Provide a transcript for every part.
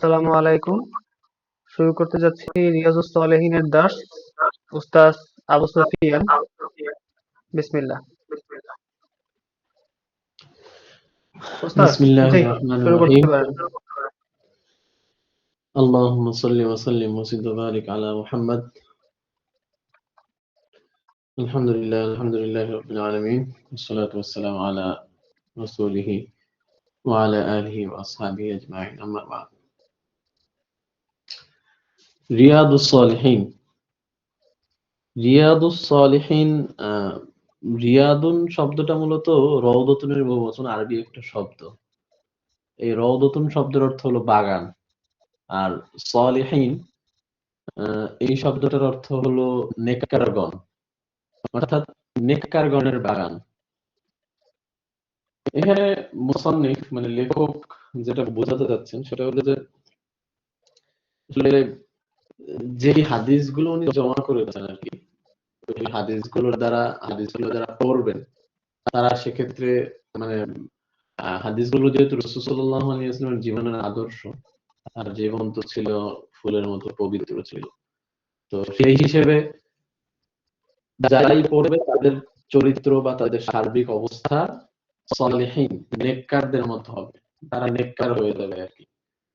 আসসালামু আলাইকুম শুরু করতে যাচ্ছি রিয়াজুস সালেহিনের দাস উস্তাদ আবু সুফিয়ান বিসমিল্লাহ উস্তাদ بسم الله জি الرحمن শুরু করতে الرحيم পারেন اللهم صل وسلم وزد وبارك على محمد الحمد لله الحمد لله رب العالمين والصلاة والسلام على رسوله وعلى آله وأصحابه أجمعين أما بعد রিয়াদুস সালিহিন রিয়াদুস সালিহিন রিয়াদুন শব্দটা মূলত রওদতুনের বহুবচন, আরবি একটা শব্দ। এই রওদতুন শব্দের অর্থ হলো বাগান। আর সালিহিন এই শব্দটার অর্থ হলো নেককারগণ। অর্থাৎ নেককারগণের বাগান। এখানে মুসান্নিফ মানে লেখক যেটা বোঝাতে চাচ্ছেন, সেটা হলো যে যে হাদিসগুলো উনি জমা করেছেন আর কি ওই হাদিসগুলোর দ্বারা হাদিসগুলো যারা পড়বেন তারা সেক্ষেত্রে মানে আহ, হাদিসগুলো যেহেতু রসুল্লাহ ইসলামের জীবনের আদর্শ আর জীবন তো ছিল ফুলের মতো পবিত্র ছিল। তো সেই হিসেবে যারাই পড়বে তাদের চরিত্র বা তাদের সার্বিক অবস্থা সলেহীন নেককারদের মতো হবে। তারা নেককার হয়ে যাবে আর কি।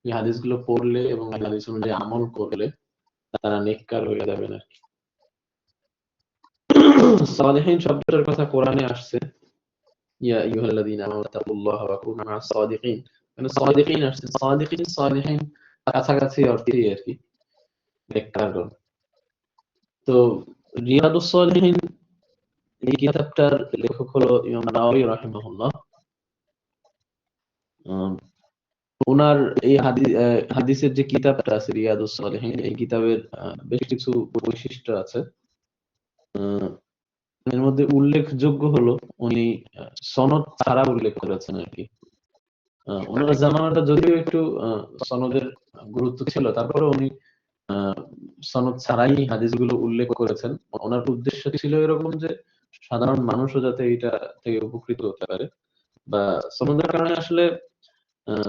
এই হাদিসগুলো পড়লে এবং হাদিস অনুযায়ী আমল করলে তারা নেককার হয়ে যাবেন আর কি সালেহীন শব্দটার কথা কোরআনে আসছে। ইয়া আইয়ুহাল্লাযীনা আমানু তাকুল্লাহা ওয়া কুনু মা'আস সাদিকিন। মানে সাদিকিন আসছে, সাদিকিন সালেহীন কাছাকাছি অর্থেই আর কি নেককারগণ তো রিয়াদুস সালিহিন এই কিতাবটার লেখক হলো ইমাম নাওয়াবী রাহিমাহুল্লাহ। ওনার এই হাদিসের যে কিতাবটা আছে রিয়াদুস সালিহিন, এই কিতাবের বেশ কিছু বৈশিষ্ট্য আছে। এর মধ্যে উল্লেখযোগ্য হলো উনি সনদ ছাড়া উল্লেখ করেছেন আর কি। ওনার জামানাটা যদিও একটু সনদের গুরুত্ব ছিল তারপরে উনি সনদ ছাড়াই হাদিসগুলো উল্লেখ করেছেন। ওনার উদ্দেশ্য ছিল এরকম যে, সাধারণ মানুষও যাতে এটা থেকে উপকৃত হতে পারে। বা সনদের কারণে আসলে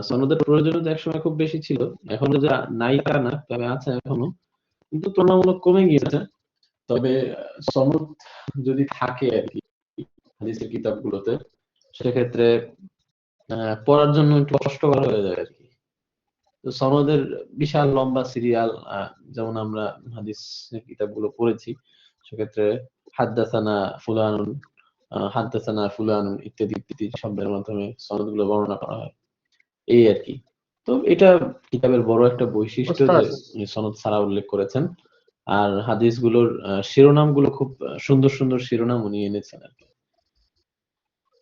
সনদের প্রয়োজনীয়তা একসময় খুব বেশি ছিল। এখন যে নাই তা না তবে আছে এখনও। কিন্তু তুলনামূলক কমে গিয়েছে। তবে সনদ যদি থাকে আর কি, হাদিসের কিতাবগুলোতে, সেক্ষেত্রে পড়ার জন্য একটু কষ্টকর হয়ে যায় আর কি। তো সনদের বিশাল লম্বা সিরিয়াল যেমন আমরা হাদিস কিতাবগুলো পড়েছি, সেক্ষেত্রে হাদ্দাসানা ফুলানুন হাদ্দাসানা ফুলানুন ইত্যাদি ইত্যাদি শব্দের মাধ্যমে সনদগুলো বর্ণনা করা হয়। এই আর কি। তো এটা কিতাবের বড় একটা বৈশিষ্ট্য যে সনদ ছাড়া উল্লেখ করেছেন। আর হাদিসগুলোর আহ, শিরোনামগুলো খুব সুন্দর সুন্দর শিরোনাম উনি এনেছেন আর কি।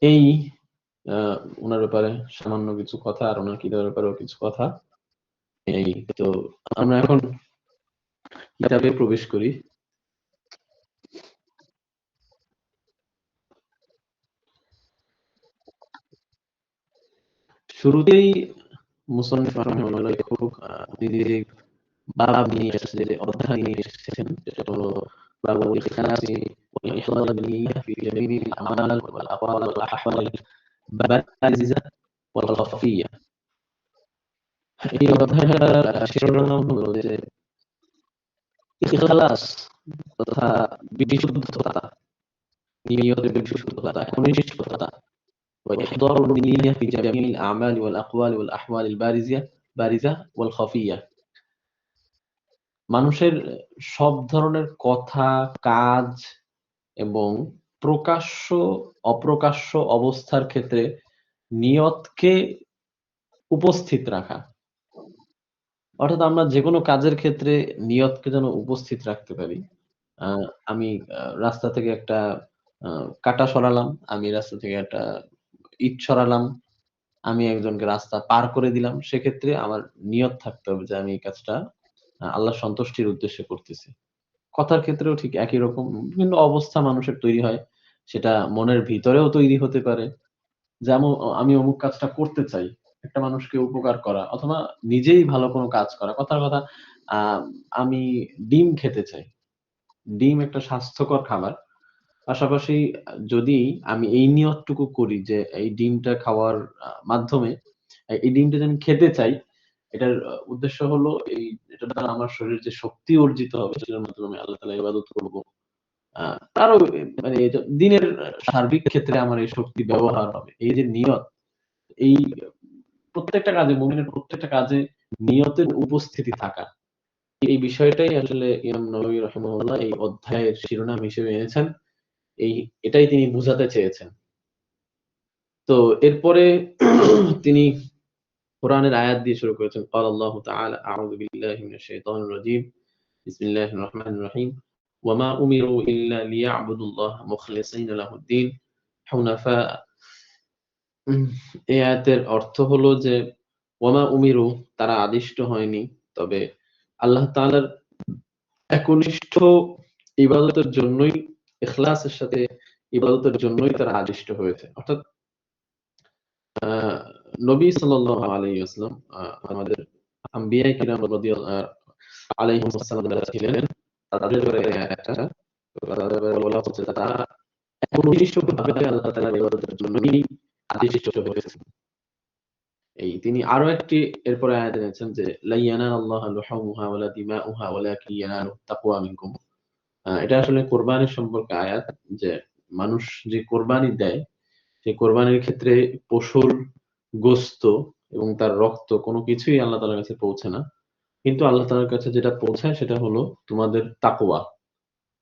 এই ওনার ব্যাপারে সামান্য কিছু কথা আর ওনার কিতাবের ব্যাপারেও কিছু কথা। এই তো আমরা এখন কিতাবে প্রবেশ করি। শুরুতেই মুসলিম রাহিমাহুল্লাহ লেখক আহ, তিনি যে বাব নিয়ে এসেছে যে অধ্যায় নিয়ে এসেছেন সেটা হলো বাবুল ইখলাসি ওয়াল ইখলাস বিনিয়া ফি জামিল আমাল ওয়াল আকওয়াল ওয়াল আহওয়াল বারিজা ওয়াল খাফিয়া এই অধ্যায়টার আহ, শিরোনাম হলো যে ইখলাস তথা বিশুদ্ধতা নিয়তের বিশুদ্ধতা একনিষ্ঠতা وإحضار النية في جميع الأعمال والأقوال والأحوال البارزة بارزة والخفية মানুষের সব ধরনের কথা কাজ এবং প্রকাশ্য অপ্রকাশ্য অবস্থার ক্ষেত্রে নিয়তকে উপস্থিত রাখা অর্থাৎ আমরা যে কোনো কাজের ক্ষেত্রে নিয়তকে যেন উপস্থিত রাখতে পারি আহ, আমি আহ, রাস্তা থেকে একটা আহ, কাটা সরালাম আমি রাস্তা থেকে একটা ইট ছড়ালাম আমি একজনকে রাস্তা পার করে দিলাম। সেক্ষেত্রে আমার নিয়ত থাকতে হবে যে আমি এই কাজটা আল্লাহ সন্তুষ্টির উদ্দেশ্যে করতেছি। কথার ক্ষেত্রেও ঠিক একই রকম, বিভিন্ন অবস্থা মানুষের তৈরি হয়। সেটা মনের ভিতরেও তৈরি হতে পারে। যেমন, আমি অমুক কাজটা করতে চাই, একটা মানুষকে উপকার করা, অথবা নিজেই ভালো কোনো কাজ করা। কথার কথা আমি ডিম খেতে চাই। ডিম একটা স্বাস্থ্যকর খাবার। পাশাপাশি যদি আমি এই নিয়তটুকু করি যে এই ডিমটা খাওয়ার মাধ্যমে, এই ডিমটা আমি খেতে চাই, এটার উদ্দেশ্য হলো এই, এটা দ্বারা আমার শরীরে যে শক্তি অর্জিত হবে সেটার মাধ্যমে আমি আল্লাহ তালা ইবাদত করব। তারও মানে দিনের সার্বিক ক্ষেত্রে আমার এই শক্তি ব্যবহার হবে। এই যে নিয়ত, এই প্রত্যেকটা কাজে, মুমিনের প্রত্যেকটা কাজে নিয়তের উপস্থিতি থাকা। এই বিষয়টাই আসলে ইমাম নবী রহমুল্লাহ এই অধ্যায়ের শিরোনাম হিসেবে এনেছেন। এই এটাই তিনি বুঝাতে চেয়েছেন তো এরপরে তিনি কোরআনের আয়াত দিয়ে শুরু করেছেন قال الله تعالى أعوذ بالله من الشيطان الرجيم بسم الله الرحمن الرحيم وما أمروا إلا ليعبدوا الله مخلصين له الدين حنفاء উম, এই আয়াতের অর্থ হলো যে ওয়ামা উমিরু তারা আদিষ্ট হয়নি তবে আল্লাহ তাআলার একনিষ্ঠ ইবাদতের জন্যই ইখলাসের সাথে ইবাদতের জন্যই তারা আদিষ্ট হয়েছে। অর্থাৎ নবী আলাইহি ওয়াসাল্লাম আহ, আমাদের আম্বিয়া কিরাম ছিলেন তাদের বলা হচ্ছে তারা আল্লাহ এই তিনি আরও একটি এরপরে যে লা ইয়ানালাল্লাহু লুহুমুহা এটা আসলে কোরবানির সম্পর্কে আয়াত যে মানুষ যে কোরবানি দেয়, সেই কোরবানির ক্ষেত্রে পশুর গোস্ত এবং তার রক্ত কোনো কিছুই আল্লাহ তাআলার কাছে পৌঁছে না। কিন্তু আল্লাহ তাআলার কাছে যেটা পৌঁছায় সেটা হলো তোমাদের তাকোয়া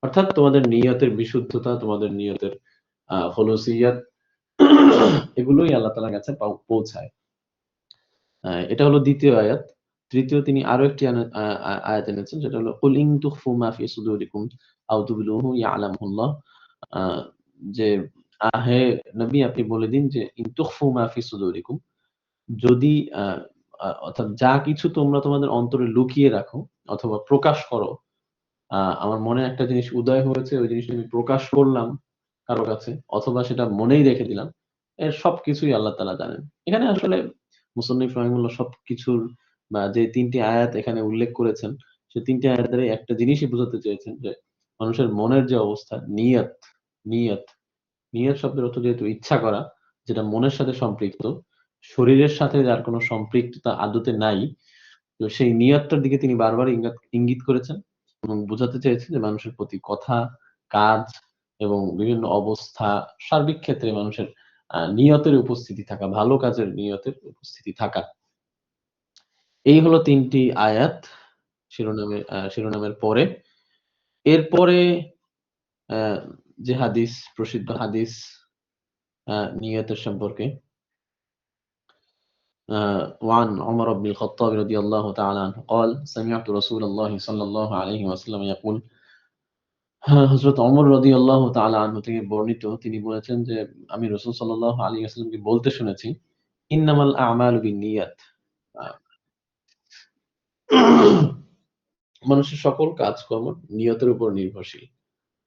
অর্থাৎ তোমাদের নিয়তের বিশুদ্ধতা, তোমাদের নিয়তের হলুসিয়াত এগুলোই আল্লাহ তাআলার কাছে পৌঁছায়। এটা হলো দ্বিতীয় আয়াত। তৃতীয় তিনি আরও একটি আয়াত এনেছেন, সেটা হলো কুল ইন তুখফু ফি সুদুরিকুম আও তুবদুহু ইয়ালামুল্লাহ যে আহে নবী, আপনি বলে দিন যে, ইন তুখফু মা ফি সুদুরিকুম যদি অর্থাৎ যা কিছু তোমরা তোমাদের অন্তরে লুকিয়ে রাখো অথবা প্রকাশ করো আমার মনে একটা জিনিস উদয় হয়েছে, ওই জিনিসটা আমি প্রকাশ করলাম কারও কাছে অথবা সেটা মনেই রেখে দিলাম, এর সবকিছুই আল্লাহ তাআলা জানেন। এখানে আসলে মুসন্নিফ রহিমুল্লাহ সবকিছুর বা যে তিনটি আয়াত এখানে উল্লেখ করেছেন, সে তিনটি আয়াত দ্বারা একটা জিনিসই বোঝাতে চেয়েছেন যে মানুষের মনের যে অবস্থা, নিয়ত নিয়ত নিয়ত শব্দের অর্থ যেহেতু ইচ্ছা করা, যেটা মনের সাথে সম্পৃক্ত, শরীরের সাথে যার কোনো সম্পৃক্ততা আদতে নাই, তো সেই নিয়তটার দিকে তিনি বারবার ইঙ্গিত ইঙ্গিত করেছেন এবং বোঝাতে চেয়েছেন যে মানুষের প্রতি কথা, কাজ এবং বিভিন্ন অবস্থা, সার্বিক ক্ষেত্রে মানুষের নিয়তের উপস্থিতি থাকা, ভালো কাজের নিয়তের উপস্থিতি থাকা। এই হলো তিনটি আয়াত শিরোনামে আহ, শিরোনামের পরে এরপরে আহ, যে হাদিস প্রসিদ্ধ হাদিস আহ, নিয়তের সম্পর্কে آه، وعن عمر بن الخطاب رضي الله تعالى عنه قال سمعت رسول الله صلى الله عليه وسلم يقول হযরত ওমর রাদিয়াল্লাহু তাআলা আনহু থেকে বর্ণিত তিনি বলেছেন যে আমি রাসূল সাল্লাল্লাহু আলাইহি ওয়াসাল্লামকে বলতে শুনেছি ইন্নামাল আ'মালু বিন্নিয়াত আহ, মানুষের সকল কাজকর্ম নিয়তের উপর নির্ভরশীল।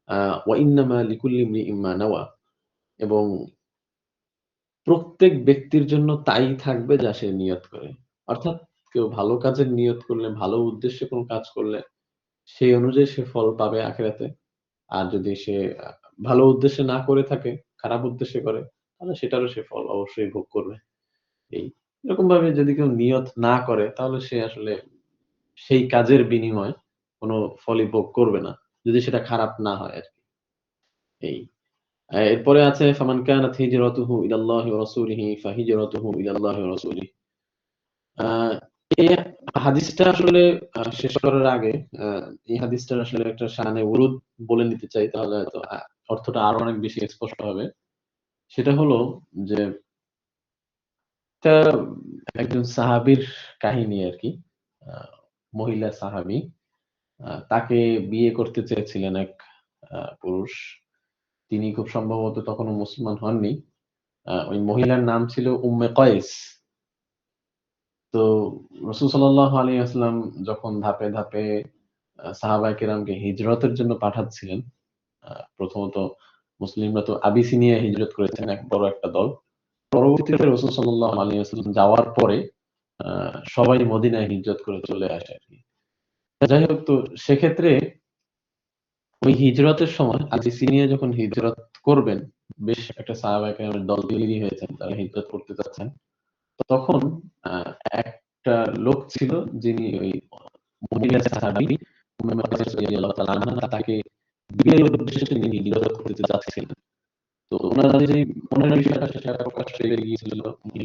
আহ, ওয়া ইন্নামা লিকুল্লি নাওয়া। এবং প্রত্যেক ব্যক্তির জন্য তাই থাকবে যা সে নিয়ত করে। অর্থাৎ কেউ ভালো কাজের নিয়ত করলে ভালো উদ্দেশ্যে কোনো কাজ করলে সেই অনুযায়ী সে ফল পাবে আখেরাতে। আর যদি সে ভালো উদ্দেশ্যে না করে থাকে খারাপ উদ্দেশ্যে করে তাহলে সেটারও সে ফল অবশ্যই ভোগ করবে। এই এরকম ভাবে যদি কেউ নিয়ত না করে তাহলে সে আসলে সেই কাজের বিনিময়ে কোনো ফলই ভোগ করবে না, যদি সেটা খারাপ না হয় আর এই এরপরে আছে, ফামান কানাত হিজরাতুহু ইলাল্লাহি ওয়া রাসূলিহি, ফাহিজরাতুহু ইলাল্লাহি ওয়া রাসূলিহি। এই হাদিসটা আসলে শেষ করার আগে এই হাদিসটার আসলে একটা শানে উরুদ বলে নিতে চাই, তাহলে হয়তো অর্থটা আরও অনেক বেশি স্পষ্ট হবে। সেটা হলো যে একজন সাহাবীর কাহিনী আর কি। মহিলা সাহাবী তাকে বিয়ে করতে চেয়েছিলেন এক পুরুষ। তিনি খুব সম্ভবত তখনও মুসলমান হননি। ওই মহিলার নাম ছিল উম্মে কয়েস। তো রসুল সাল্লাহ আলী আসলাম যখন ধাপে ধাপে সাহাবাই কেরামকে হিজরতের জন্য পাঠাচ্ছিলেন প্রথমত মুসলিমরা তো আবিসিনিয়া হিজরত করেছেন এক বড় একটা দল। পরবর্তীতে রসুল সাল্লাহ আলী আসলাম যাওয়ার পরে সবাই মদিনায় হিজরত করে চলে আসে। যাই হোক, তো সেক্ষেত্রে ওই হিজরতের সময় আবিসিনিয়া যখন হিজরত করবেন, বেশ একটা সাহাবাই কেরামের দল তৈরি হয়েছেন, তারা হিজরত করতে চাচ্ছেন তখন একটা লোক ছিল যিনি ওই তাকে তো যে গিয়েছিল, উনি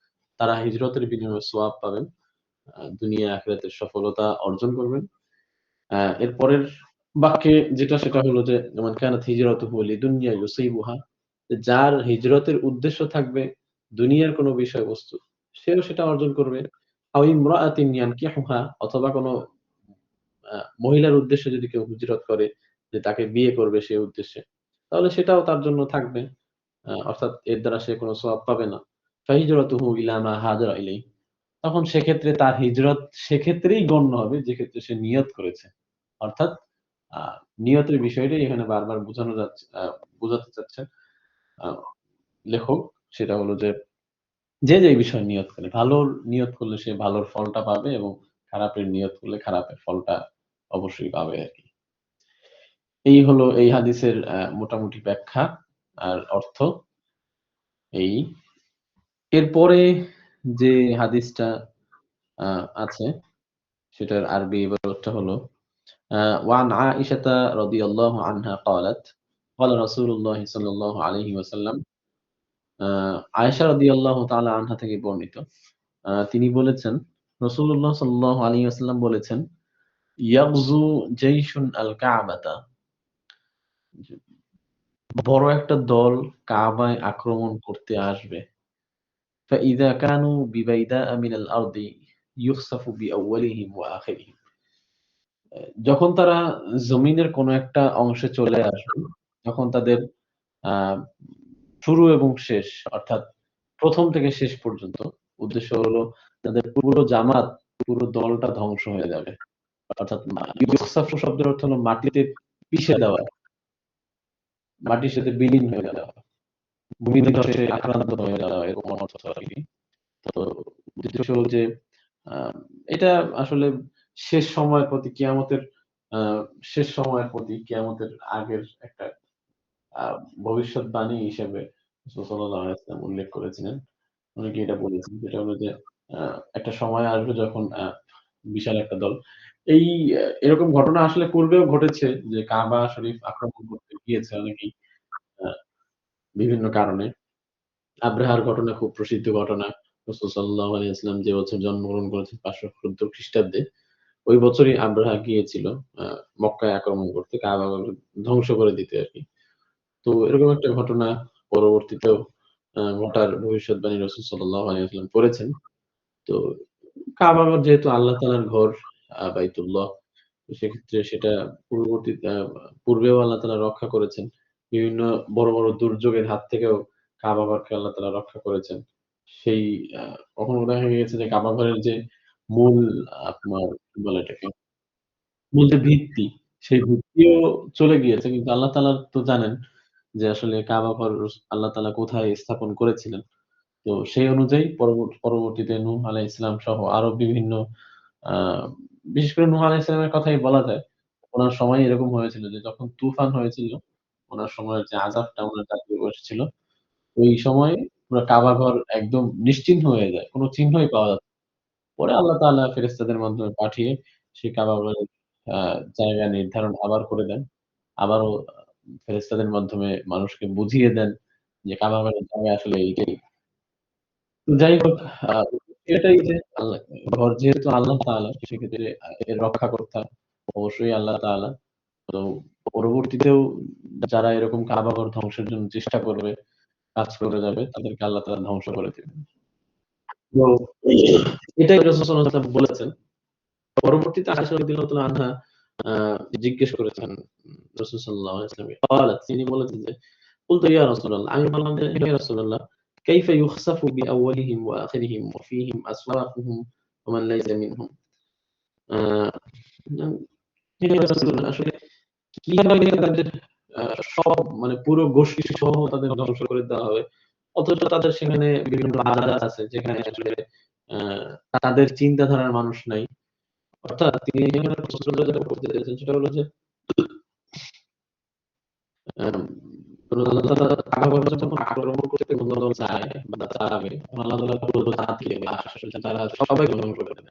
তারা হিজরতের বিনিময়ে সোয়াব পাবেন দুনিয়া আখিরাতের সফলতা অর্জন করবেন। আহ এর পরের বাক্যে যেটা সেটা হলো যে যেমন কানাত হিজরাতুহু লিদুনিয়া ইউসিবুহা যার হিজরতের উদ্দেশ্য থাকবে দুনিয়ার কোনো বিষয়বস্তু, সেও সেটা অর্জন করবে। অথবা কোনো মহিলার উদ্দেশ্যে যদি কেউ হিজরত করে, যে তাকে বিয়ে করবে সেই উদ্দেশ্যে, তাহলে সেটাও তার জন্য থাকবে। অর্থাৎ এর দ্বারা সে কোনো সওয়াব পাবে না। ফাহিজরাতুহু ইলা মা হাজারা ইলাই তখন সেক্ষেত্রে তার হিজরত সেক্ষেত্রেই গণ্য হবে যে ক্ষেত্রে সে নিয়ত করেছে। অর্থাৎ নিয়তের বিষয়টাই এখানে বারবার বোঝানো যাচ্ছে বোঝাতে চাচ্ছে লেখক, সেটা হলো যে যে যে বিষয় নিয়ত করে, ভালোর নিয়ত করলে সে ভালোর ফলটা পাবে এবং খারাপের নিয়ত করলে খারাপের ফলটা অবশ্যই পাবে আর কি। এই হলো এই হাদিসের মোটামুটি ব্যাখ্যা আর অর্থ। এই এরপরে যে হাদিসটা আহ, আছে সেটার আরবি ইবারতটা হলো আহ, ওয়ান আয়েশাতা রাদিয়াল্লাহু আনহা قالت قال رسول الله صلى الله عليه وسلم আহ, আয়েশা রাদিয়াল্লাহু তাআলা আনহা থেকে বর্ণিত আহ, তিনি বলেছেন রাসূলুল্লাহ সাল্লাল্লাহু আলাইহি ওয়াসাল্লাম বলেছেন ইয়াগজু জাইশুন আল কাবাতা বড় একটা দল কাবায় আক্রমণ করতে আসবে فإذا كانوا ببيداء من الأرض يخسف بأولهم وآخرهم যখন তারা জমিনের কোন একটা অংশে চলে আসবে তখন তাদের আহ, শুরু এবং শেষ অর্থাৎ প্রথম থেকে শেষ পর্যন্ত উদ্দেশ্য হলো তাদের পুরো জামাত পুরো দলটা ধ্বংস হয়ে যাবে অর্থাৎ মা- ইউসাফু শব্দের অর্থ হলো মাটিতে পিষে দেওয়া মাটির সাথে বিলীন হয়ে যাওয়া ভূমিধসে আক্রান্ত হয়ে যাওয়া এরকম অর্থ আর কি। তো উদ্দেশ্য হলো যে এটা আসলে শেষ সময়ের প্রতি কিয়ামতের শেষ সময়ের প্রতি কিয়ামতের আগের একটা ভবিষ্যৎবাণী হিসেবে সাল্লাল্লাহু উল্লেখ করেছিলেন। অনেকে এটা বলেছেন? যেটা হলো যে একটা সময় আসবে যখন বিশাল একটা দল। এই এরকম ঘটনা আসলে পূর্বেও ঘটেছে যে কাবা শরীফ আক্রমণ করতে গিয়েছে অনেকেই। বিভিন্ন কারণে। আব্রাহার ঘটনা খুব প্রসিদ্ধ ঘটনা। রাসূল সাল্লাল্লাহু আলাইহি ওয়াসাল্লাম যে বছর জন্মগ্রহণ করেছেন 570 খ্রিস্টাব্দে, ওই বছরই আব্রাহা গিয়েছিল মক্কায় আক্রমণ করতে, কাবা ধ্বংস করে দিতে আর কি। তো এরকম একটা ঘটনা পরবর্তীতেও ঘটার ভবিষ্যৎবাণী রসুল সাল্লাল্লাহু আলাইহি ওয়াসাল্লাম করেছেন। তো কাবা ঘর যেহেতু আল্লাহ তাআলার ঘর বাইতুল্লাহ সেক্ষেত্রে সেটা পূর্ববর্তী পূর্বেও আল্লাহ তাআলা রক্ষা করেছেন। বিভিন্ন বড় বড় দুর্যোগের হাত থেকেও কাবা ঘরকে আল্লাহ তালা রক্ষা করেছেন। সেই কখনো দেখা গেছে যে কাবা ঘরের যে মূল আপনার কি বলে এটাকে? মূল যে ভিত্তি সেই ভিত্তিও চলে গিয়েছে। কিন্তু আল্লাহ তাআলা তো জানেন যে আসলে কাবা ঘর আল্লাহ তাআলা কোথায় স্থাপন করেছিলেন। তো সেই অনুযায়ী পরবর্তী পরবর্তীতে নূহ আলাইহিস ইসলাম সহ আরও বিভিন্ন আহ, বিশেষ করে নূহ আলাইহিস সালামের কথাই বলা যায় ওনার সময় এরকম হয়েছিল যে যখন তুফান হয়েছিল ওনার সময়ের যে আযাবটা ওনার উপর এসেছিল ওই সময় পুরো কাবা ঘর একদম নিশ্চিহ্ন হয়ে যায়, কোনো চিহ্নই পাওয়া যাচ্ছে। পরে আল্লাহ তাআলা ফেরেশতাদের মাধ্যমে পাঠিয়ে সেই কাবা ঘরের জায়গা নির্ধারণ আবার করে দেন। আবারও ফেরেশতাদের মাধ্যমে মানুষকে বুঝিয়ে দেন যে কাবা ঘরের জায়গা আসলে এইটাই। যাই হোক এটাই যে আল্লাহ, ঘর যেহেতু আল্লাহ তাআলা, সেক্ষেত্রে এর রক্ষাকর্তা অবশ্যই আল্লাহ তাআলা। তো পরবর্তীতেও যারা এরকম কাবা ঘর ধ্বংসের জন্য চেষ্টা করবে কাজ করে যাবে তাদেরকে আল্লাহ তাআলা ধ্বংস করে দিবেন তো এটাই রাসূল সাল্লাল্লাহু আলাইহি ওয়াসাল্লাম বলেছেন পরবর্তীতে আয়েশা রাদিয়াল্লাহু তাআলা আনহা আহ, জিজ্ঞেস করেছেন রাসূল সাল্লাল্লাহু আলাইহি ওয়াসাল্লামকে قالت তিনি বলেছেন যে বলতো ইয়া রাসূলুল্লাহ আমি বললাম যে হে রাসূলুল্লাহ كيف يخسف بأولهم وآخرهم وفيهم أسواقهم ومن ليس منهم আহ, আসলে কীভাবে তাদের সব মানে পুরো গোষ্ঠী সহ তাদের ধ্বংস করে দেওয়া হবে? অথচ তাদের সেখানে বিভিন্ন আছে যেখানে আসলে তাদের চিন্তাধারার মানুষ নাই। অর্থাৎ তিনি এখানে করতে সেটা হলো যে তারা সবাই ধ্বংস করে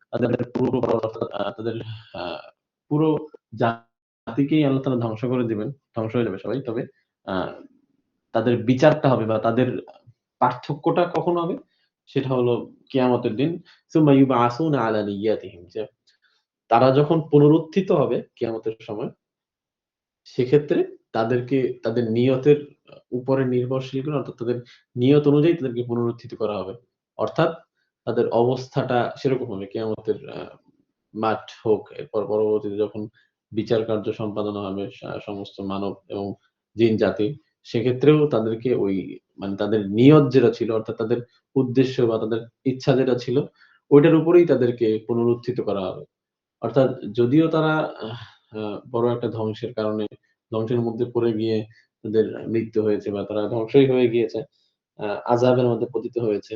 তাদের পুরো তাদের পুরো জাতিকেই আল্লাহ তাআলা ধ্বংস করে দিবেন, ধ্বংস হয়ে যাবে সবাই। তবে তাদের বিচারটা হবে বা তাদের পার্থক্যটা কখন হবে সেটা হলো কিয়ামতের দিন। নিয়াতিহিম, যে তারা যখন পুনরুত্থিত হবে কিয়ামতের সময়, সেক্ষেত্রে তাদেরকে, তাদের নিয়তের উপরে নির্ভরশীল করে, অর্থাৎ তাদের নিয়ত অনুযায়ী তাদেরকে পুনরুত্থিত করা হবে। অর্থাৎ তাদের অবস্থাটা সেরকম হবে। কিয়ামতের মাঠ হোক এরপর পরবর্তীতে যখন বিচার কার্য সম্পাদন হবে সমস্ত মানব এবং জিন জাতি সেক্ষেত্রেও তাদেরকে ওই মানে তাদের নিয়ত যেটা ছিল অর্থাৎ তাদের উদ্দেশ্য বা তাদের ইচ্ছা যেটা ছিল ওইটার উপরেই তাদেরকে পুনরুত্থিত করা হবে। অর্থাৎ যদিও তারা বড় একটা ধ্বংসের কারণে ধ্বংসের মধ্যে পড়ে গিয়ে তাদের মৃত্যু হয়েছে বা তারা ধ্বংসই হয়ে গিয়েছে আহ, আযাবের মধ্যে পতিত হয়েছে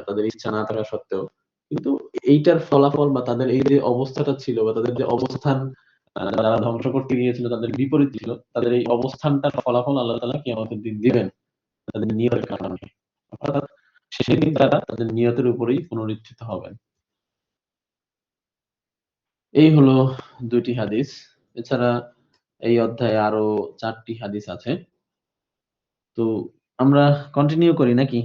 তাদের ইচ্ছা না থাকা সত্ত্বেও। কিন্তু এইটার ফলাফল বা তাদের এই যে অবস্থাটা ছিল বা তাদের যে অবস্থান যারা ধ্বংস করতে গিয়েছিল, তাদের বিপরীত ছিল, তাদের এই অবস্থানটার ফলাফল আল্লাহ তাআলা কিয়ামতের দিন দিবেন, তাদের নিয়তের কারণে। অর্থাৎ সেদিন তারা তাদের নিয়তের উপরেই পুনরুত্থিত হবেন। এই হলো দুইটি হাদিস। এছাড়া এই অধ্যায়ে আরও চারটি হাদিস আছে। তো আমরা কন্টিনিউ করি নাকি?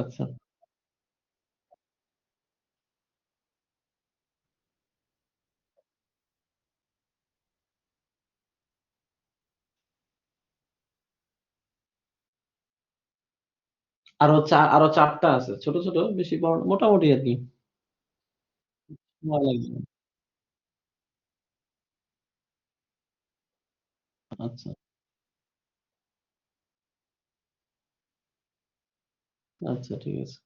আচ্ছা। আরও চা, আরও চারটা আছে, ছোট ছোট, বেশি বড় মোটামুটি আর কি। লাগবে। আচ্ছা। আচ্ছা ঠিক আছে